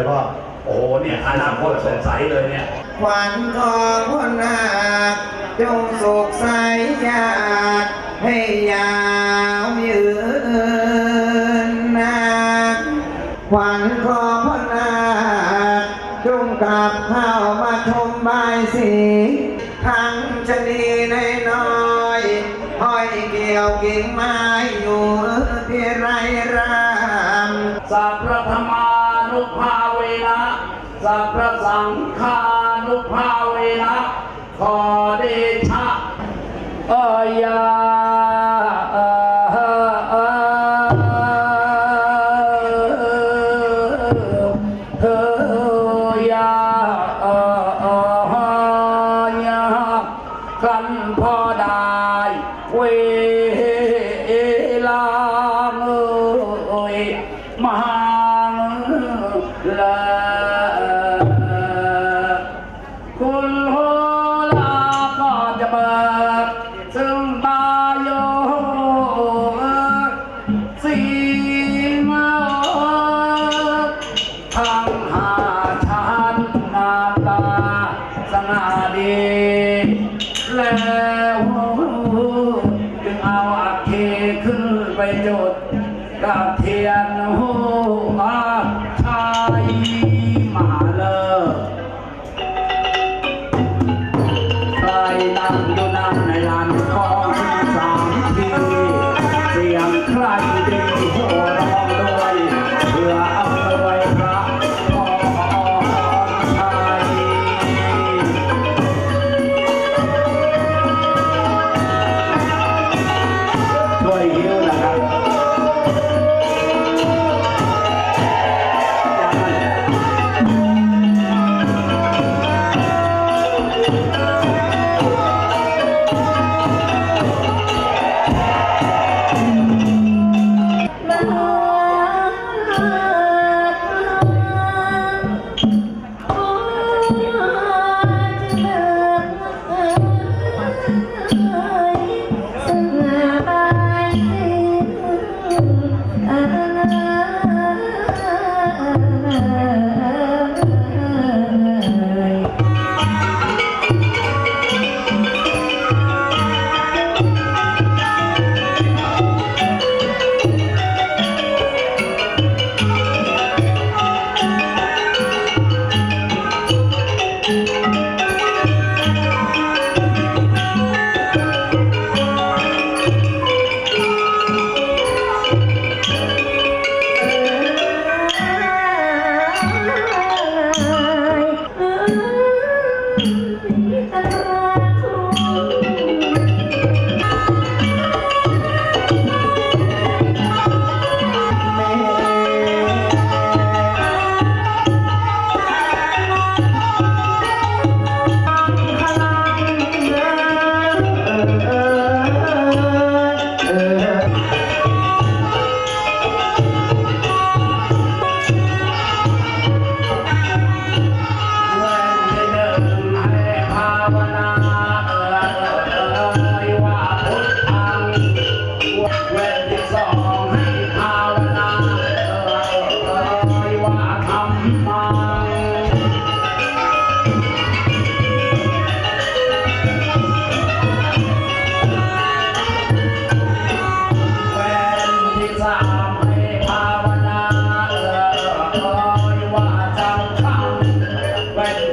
ก็โอ้โหเนี่ยอนาคตสดใสเลยเนี่ยขวัญของคนานักจงสุขใสญาติให้ยาวยืนนานขวัญของคนานักจงกลับเข้ามาชมใบายสี สัพพสังฆานุภาเวนะขอเดชะอายา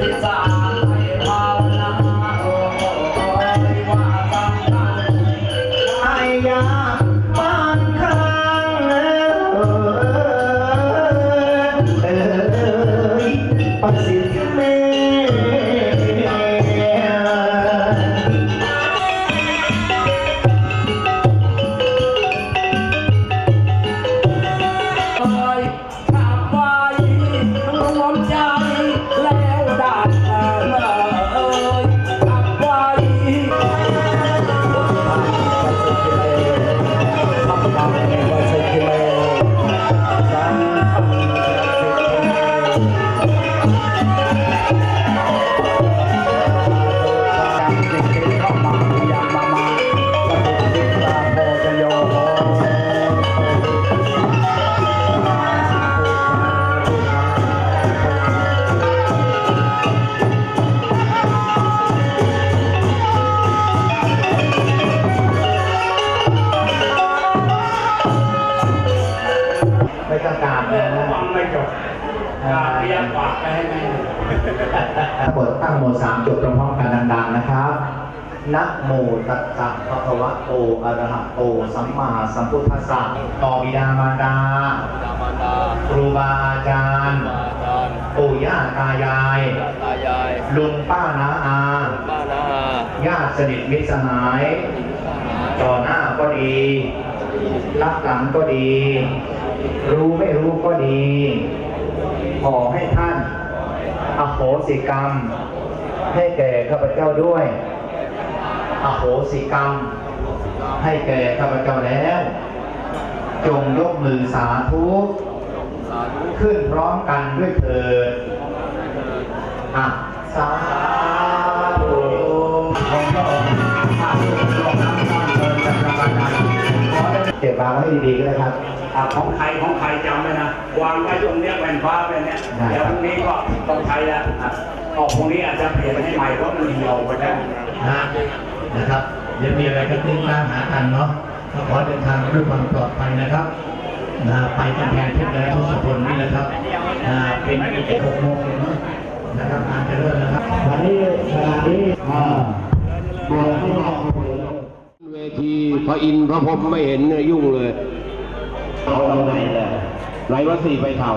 desire. กาเรียกฝากไปให้แม่ถ้าเปิดตั้งโมสามจบพร้อมๆกันดังๆนะครับนะโมตัสสะภะคะวะโตอะระหะโต สัมมาสัมพุทธัสสะต่อบิดามารดาดามารดาครูบาอาจารย์อาจารย์ปู่ย่าตายายตายายลุงป้าน้าอาป้านาอาญาติสนิทมิตรสหาย ต่อหน้าก็ดี รับหลังก็ดี รู้ไม่รู้ก็ดี ขอให้ท่านอโหสิกรรม ให้แก่ข้าพเจ้าด้วย อโหสิกรรม ให้แก่ข้าพเจ้าแล้ว จงยกมือสาธุขึ้นพร้อมกันด้วยเถิดอะสาธุของพระองค์ข้าพเจ้าน้ำน้ำเงินจักรพรรดิขอได้เก็บวางไว้ให้ดีๆก็ได้ครับ อะของใครของใครจำไว้นะวางไว้ตรงเนี้ยแผ่นฟ้าแผ่นเนี้ยได้เดี๋ยวคพรับรุ่งนี้ก็ต้องใช้แล้วอะออกพรุ่งนี้อาจจะเปลี่ยนให้ใหม่เพราะมันเหี่ยวไปแล้วนะนะครับยังมีอะไรก็ติดตามหากันเนาะก็ขอเดินทางด้วยความปลอดภัยนะครับนะไปกำแพงเพชรและทุกคนนี่นะครับนะเป็นอีกหกโมงเนาะนะครับงานจะเริ่มนะครับวันนี้เวลานี้อ่าเดือนที่เราเวทีพระอินทร์พระพรหมไม่เห็นเนี่ยยุ่งเลย เอาอะไรเลยไรว่าสี่ไปเถา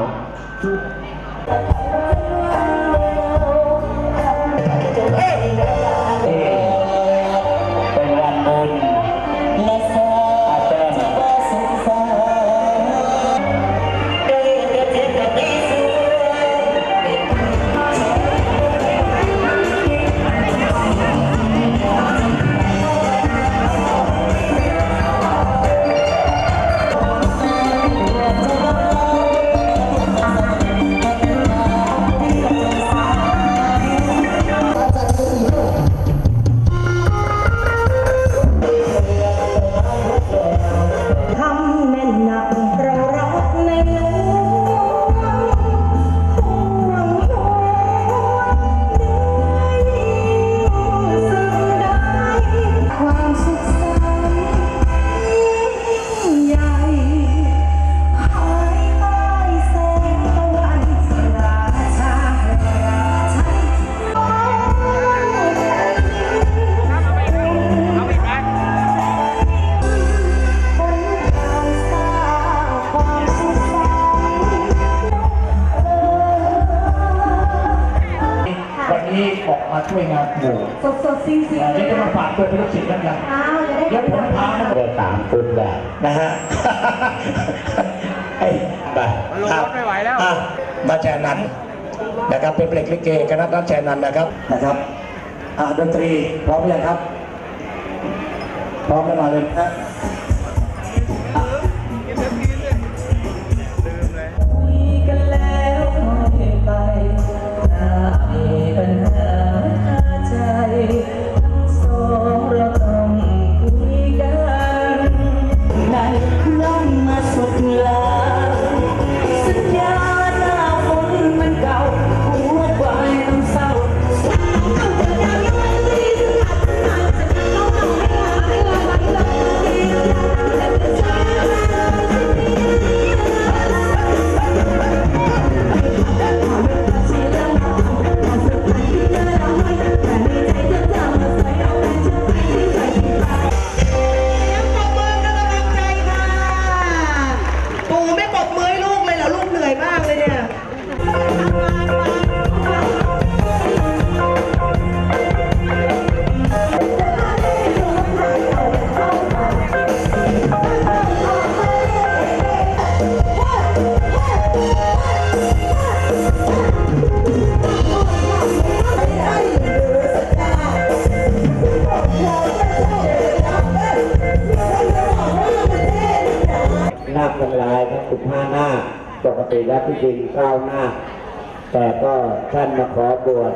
เป็ ออกมาช่วยงานหมู่สดสดๆซิ่งซิ่งเดี๋ยวจะมาฝากตัวเป็นลูกศิษย์กันกันอ้าวจะได้เดี๋ยวผมพามาเดินตามคุณแบบนะฮะ ไอ้ไปมันลงรถไม่ไหวแล้วอะมาแชร์นันนะครับเป็นเพลงลิเกคณะนักแชร์นันนะครับนะครับอะดนตรีพร้อมหรือยังครับ พร้อมแล้วมาเลยนะ แต่ก็ท่านมาขอบวช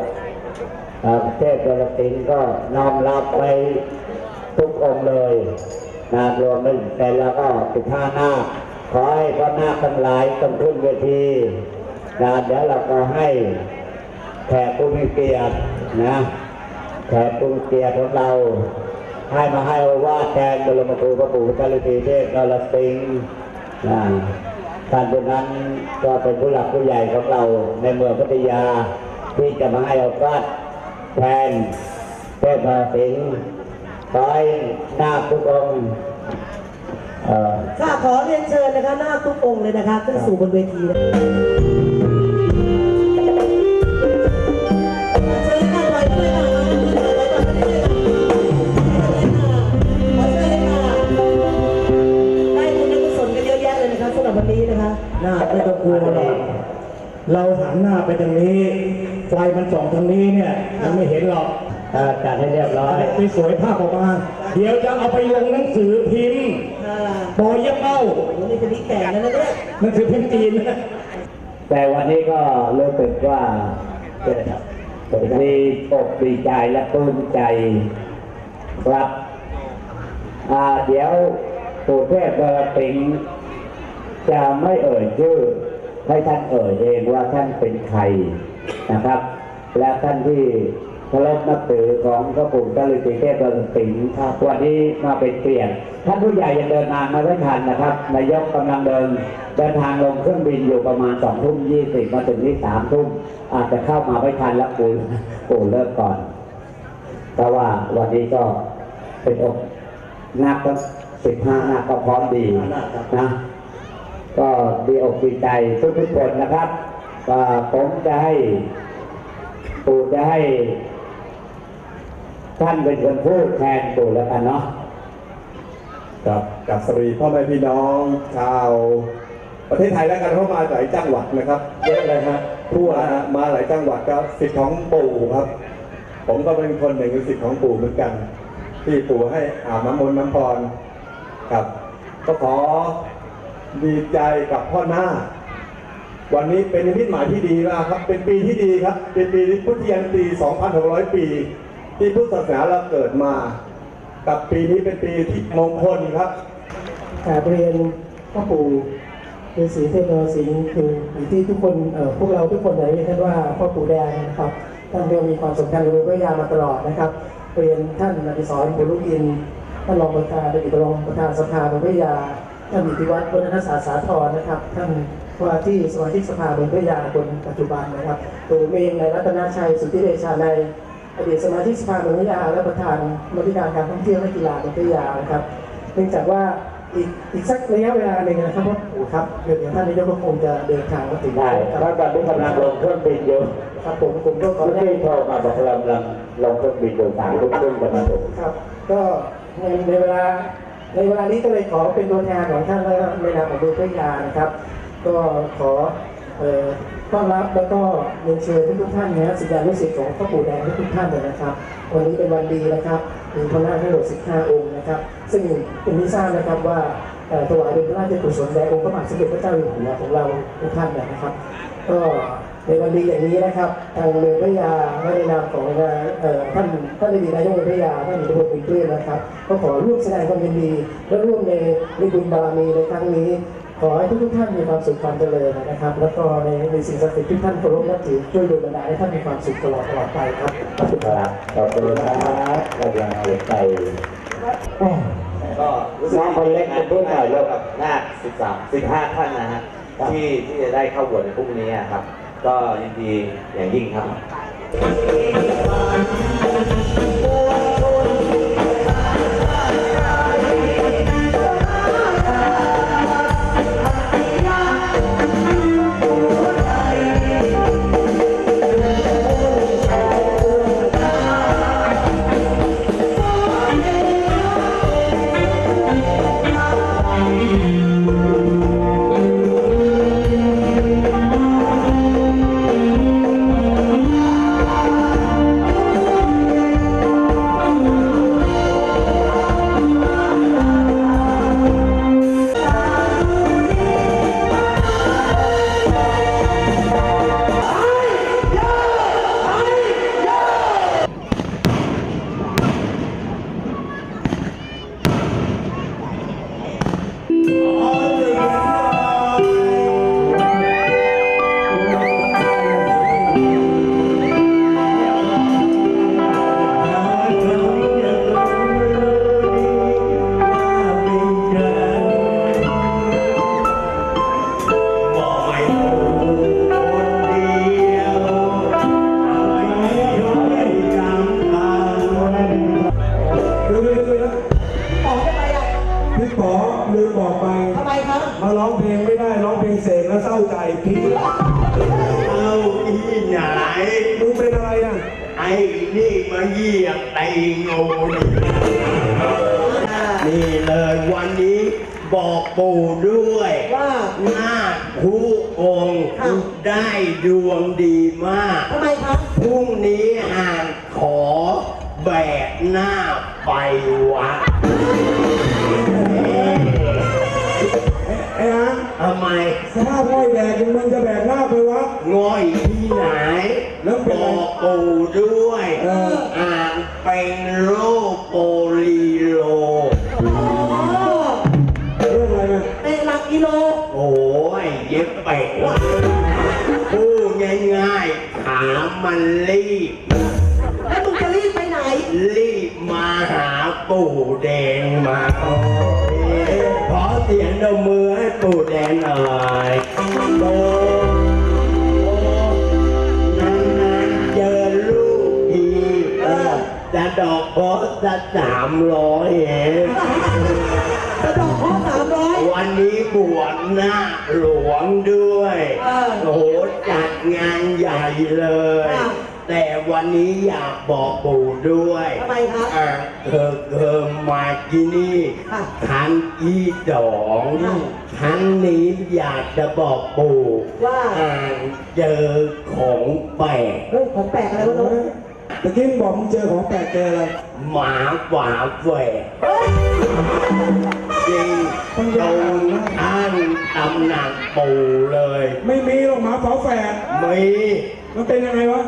เทพกรสินก็น้อมรับไปทุกองเลยนะรวมเป็นแต่ละก็สิบห้าหน้า ขอให้พระนาคทั้งหลายต้องขึ้นเวทีนะเดี๋ยวเราก็ให้แขกผู้มีเกียรตินะแขกผู้มีเกียรติของเรา ให้มาให้โอวาทแทนบรมครูพระปู่พระฤาษีเทพนรสิงห์นะ ท่านผู้นั้นก็เป็นผู้หลักผู้ใหญ่ของเราในเมืองพัทยาที่จะมาให้โอกาสแทนเทพสิงห์ขอให้นาคทุกองค์เอ่อค่ะขอเรียนเชิญนะคะหน้าทุกองเลยนะคะขึ้นสู่บนเวทีนะ ไม่ต้องกลัวหรอกเราหันหน้าไปทางนี้ ไฟมันส่องทางนี้เนี่ยมันไม่เห็นหรอกเอ่อจัดให้เรียบร้อยไปสวยภาพออกมา เดี๋ยวจะเอาไปลงหนังสือพิมพ์ค่ะบอยเยับเป้าวันนี้เป็นนิแก่แล้วนะเนี่ยหนังสือพิมพ์จีนนะแต่วันนี้ก็รู้สึกว่าดีอกดีใจและปลื้มใจครับอ่าเดี๋ยวปู่เทพกระติง จะไม่เอ่ยชื่อให้ท่านเอ่ยเองว่าท่านเป็นใครนะครับ และท่านที่เคารพนับถือของพระปู่เจ้าฤาษีเทพกระติงครับวันนี้มาเป็นเปลี่ยนท่านผู้ใหญ่ยังเดินทางมาไม่ทันนะครับนายกกำลังเดินเดินทางลงเครื่องบินอยู่ประมาณสองทุ่มยี่สิบมาถึงที่สามทุ่มอาจจะเข้ามาไม่ทันแล้วปู่ปู่เลิกก่อน แต่ว่าวันนี้ก็เป็นอกนักก็สิบห้านักก็พร้อมดีนะ ก็ดีอกดีใจทุกทุกคนนะครับก็ผมจะให้ปู่จะให้ ท่านเป็นคนพูดแทนปู่แล้วกันเนาะครับกับสวัสดีพ่อแม่พี่น้องชาวประเทศไทยแล้วกันเข้ามาหลายจังหวัดนะครับเยอะเลยฮะทั่วฮะมาหลายจังหวัดก็สิทธิ์ของปู่ครับ ผมก็เป็นคนหนึ่งในสิทธิ์ของปู่เหมือนกัน ที่ปู่ให้อาบน้ำมนต์น้ำพรครับ ก็ขอ ดีใจกับพ่อหน้า วันนี้เป็นนิมิตหมายที่ดีมากครับ เป็นปีที่ดีครับ เป็นปีพุทธยันตี 2,600 ปี ที่พุทธศาสนาเราเกิดมา กับปีนี้เป็นปีที่มงคลครับกราบเรียนพ่อปู่ฤาษีเทพนรสิงห์คืออยู่ที่ทุกคนพวกเราทุกคนเรียกท่านว่าพ่อปู่แดงนะครับท่านก็มีความสำคัญกับพระยามาตลอดนะครับเรียนท่านอดิศรบุญลูกอินท่านรองประธานอดีตรองประธานสภาพระยา ท่านอิทธิวัฒน์วัฒนศาสตร์สาธรนะครับ ท่านว่าที่สมาชิกสภาพระยาคนปัจจุบันนะครับตัวผมเองในรัตนชัยสุทธิเดชาในยอดีตสมาชิกสภาพระยาและประธานบริการการท่องเที่ยวและกีฬาพระยานะครับเนื่องจากว่าอีกอีกสักระยะเวลาหนึ่งนะครับพ่อปู่ครับเดี๋ยวท่านนายกก็คงจะเดินทางมาถึงได้คเพรัราะตอนนี้กำลังลงเครื่องบินอยู่ครับผมผมก็ขอเมื่อได้กี้โทรมาบอกกำลังลงเครื่องบินอยู่สามทุ่มครึ่งกำลังถึงครับ ก็ในในเวลา ในเวลานี้ก็เลยขอเป็นตัวแทนของท่านและในนามของดูพระยานะครับ ก็ขอเอ่อต้อนรับแล้วก็เรียนเชิญทุกท่านนะสิทธิานุสิทธิ์ของพ่อปู่แดงทุกท่านเลยนะครับวันนี้เป็นวันดีนะครับมีพระนาคทั้งหมด15 องค์นะครับ ซึ่งเป็นที่ทราบนะครับว่าถวายเป็นพระราชกุศลแด่องค์พระบาทสมเด็จพระเจ้าอยู่หัวของเราทุกท่านเนี่ยนะครับ ก็ ในวันดีอย่างนี้นะครับ ทางเมืองพระยาและในนามของท่านท่านดีนายกเมืองพระยาท่านอิทธิพลบุญเพื่อนนะครับ ก็ขอร่วมแสดงความยินดี และร่วมในในบุญบารมีในครั้งนี้ ขอให้ทุกท่านมีความสุขความเจริญนะครับ แล้วก็ในในสิ่งศักดิ์สิทธิ์ที่ท่านเคารพนับถือช่วยดลบันดาลให้ท่านมีความสุขตลอดตลอดไปครับขอบคุณครับรับขอบคุณครับกำลังเสียใจก็สึกน้องคนเล็กจะพูดหน่อยลูกกับนาคสิบสามสิบห้าท่านนะฮะที่ที่จะได้เข้าบวชในพรุ่งนี้ครับ ก็ยินดีอย่างยิ่งครับ มึงเป็นอะไรอะไอ้นี่มาเหยียบไอ้งูนี่เลยวันนี้บอกปู่ด้วย ว่าหน้าผู้องค์ค่ะได้ดวงดีมากทำไมครับพรุ่งนี้อ่านขอแบกหน้าไปวัด ไอ้ฮะ ทำไมสภาพห้อยแดกมึงจะแบกหน้าไปวะ ง่อยที่ไหน แล้วเป็นบไรอกปู่ด้วย เออ อ่านเป็น หน่อยปู่นานๆเจอลูกทีเออจะดอกโพสต์จะสามร้อยเองกระดอกข้อสามร้อยวันนี้บวชหน้าหลวงด้วย เออโอ้โหจัดงานใหญ่เลยค่ะ แต่วันนี้อยากบอกปู่ด้วยทำไมครับอะเธอเธอมาที่นี่ค่ะครั้งที่สองค่ะ ครั้งนี้อยากจะบอกปู่ว่าอ่านเจอของแปลกเฮ้ยของแปลกอะไรวะน้องตะกี้มึงบอกมึงเจอของแปลกเจออะไรหมาฝาแฝดเฮ้ยจริงตรงข้าง ตำหนักปู่เลย ไม่มีหรอกหมาฝาแฝดมี มันเป็นยังไงวะ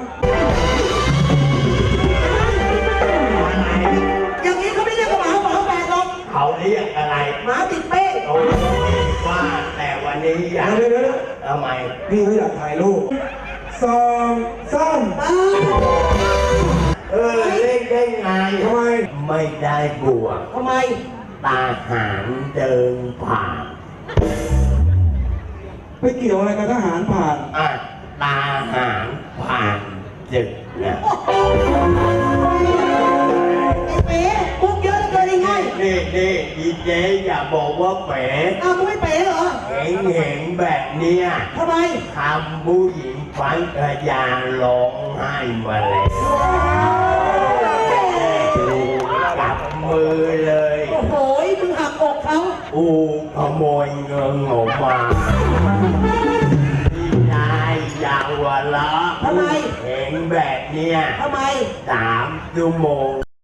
อย่างนี้เขาไม่เรียกว่าหมาหมาแปลกหรอกเขาเรียกอะไรหมาติดเป้โอ้ว่าแต่วันนี้อยากเดี๋ยวเดี๋ยวเดี๋ยว ทำไมพี่เขาอยากถ่ายรูปสองสามอ้าวเออเล่นได้ไงทำไมไม่ได้บวกทำไม ตาหารเดินผ่าน ไปเกี่ยวอะไรกับทหารผ่าน อะตาหารผ่านจึกเนี่ยไอ้เป๊ะมุกเยอะเหลือเกินยังไงนี่นี่อีเจ๊อย่าบอกว่าแหมอ้าวมึงไม่เป๊ะเหรอเห็นเห็นแบบเนี้ยทำไมทำผู้หญิงฟันกระยาร้องไห้มาแล้วกับมือเลย โอ้โหมึงหักอก เขาอูขโมยเงินออกมาที่นายยาวละทำไม เห็นแบบเนี้ยทำไม สามชั่วโมง